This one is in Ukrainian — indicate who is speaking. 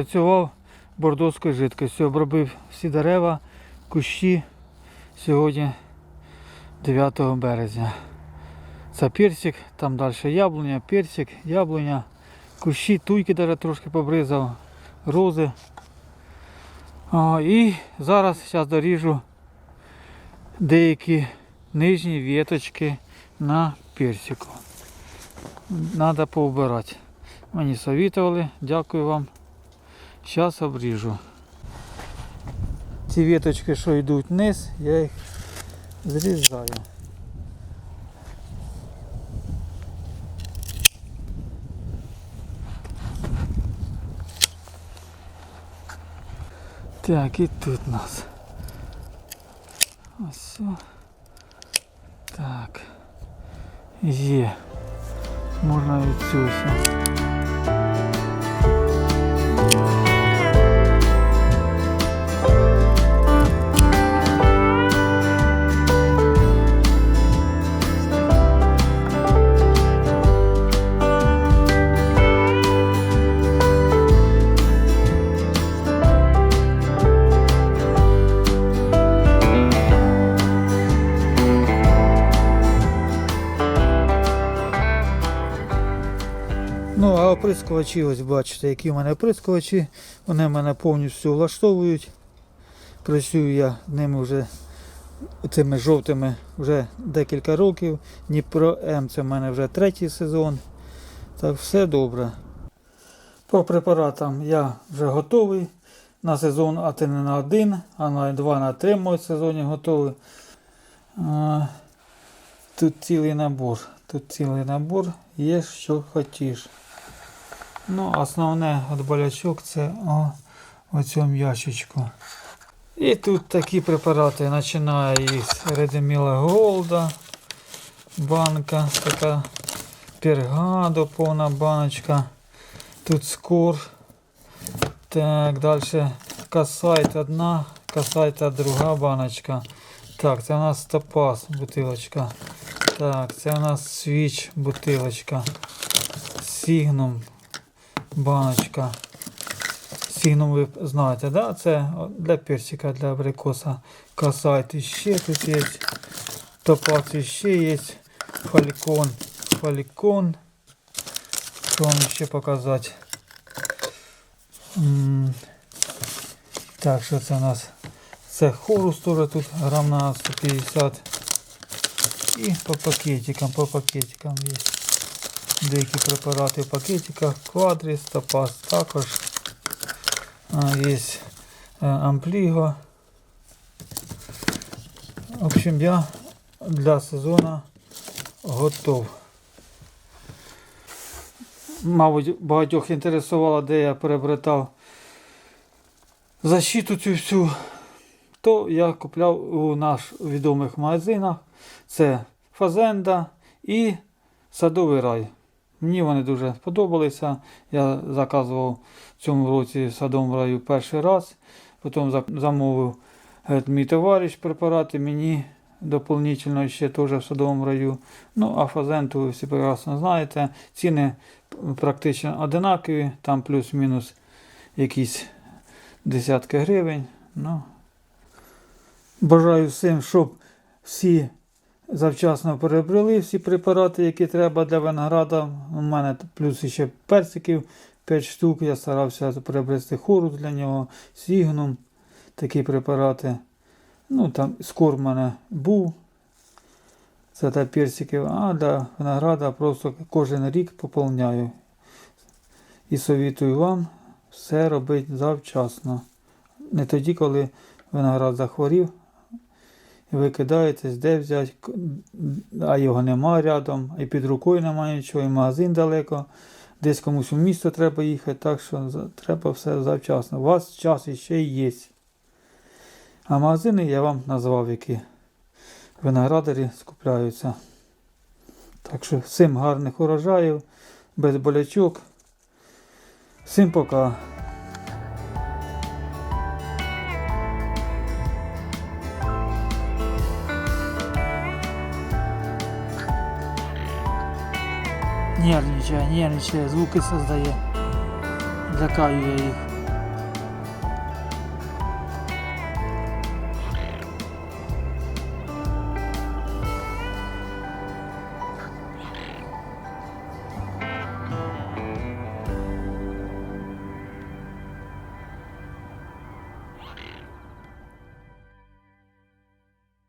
Speaker 1: пропрацював бордоською жидкістю, обробив всі дерева, кущі сьогодні 9 березня. Це персик, там далі яблуня, персик, яблуня, кущі, туйки навіть трошки побризав, рози. А, і зараз зараз доріжу деякі нижні віточки на персику. Надо поубирати. Мені совітували, дякую вам. Зараз обріжу. Ці віточки, що йдуть вниз, я їх зрізаю. Так, і тут у нас. Ось. все. Так. Є. Можна від Ну, а оприскувачі, ось бачите, які в мене оприскувачі. Вони мене повністю влаштовують. Працюю я ними вже цими жовтими вже декілька років. Дніпро М це в мене вже третій сезон. Так, все добре. По препаратам я вже готовий. На сезон, а ти не на один, а на два на три в сезоні готовий. Тут цілий набор. Тут цілий набор, є що хотіш. Ну, основне від болячок це о, цьому ящичку. І тут такі препарати починає із Редеміла Голда, банка, така пергадо, повна баночка. Тут скор. Так, далі касайт одна, касайт друга баночка. Так, це у нас топаз бутилочка. Так, це у нас свіч бутилочка. Сігнум баночка. Сігнум ви знаєте, да? Це для персика, для абрикоса. Касайт іще тут є. Топаз іще є. Фалькон. Фалькон. Що вам ще показати? М, Так, що це у нас? Це хорус теж тут грам на 150. І по пакетикам, по пакетикам є. Деякі препарати в пакетиках. Квадріс, топаз також. Є е, ампліго. В общем, я для сезону готов. Мабуть, багатьох інтересувало, де я приобретав защиту цю всю. То я купляв у наш відомих магазинах. Це Фазенда і Садовий рай. Мені вони дуже сподобалися. Я заказував в цьому році в садовому раю перший раз. Потім замовив мій товариш препарати, мені доповнительно ще теж в садовому раю. Ну, а фазенту ви всі прекрасно знаєте. Ціни практично одинакові, там плюс-мінус якісь десятки гривень. Ну, бажаю всім, щоб всі завчасно перебрали всі препарати, які треба для винограда. У мене плюс ще персиків 5 штук. Я старався приобрести хорус для нього, сігнум, такі препарати. Ну, там скор в мене був. Це для персиків, а для винограда просто кожен рік поповняю. І совітую вам все робити завчасно. Не тоді, коли виноград захворів, ви кидаєтесь, де взяти, а його нема рядом, і під рукою немає нічого, і магазин далеко. Десь комусь у місто треба їхати, так що треба все завчасно. У вас час іще є. А магазини я вам назвав, які виноградарі скупляються. Так що всім гарних урожаїв, без болячок. Всім пока. Нервничає, нервничає, звуки создає. Лякаю я їх.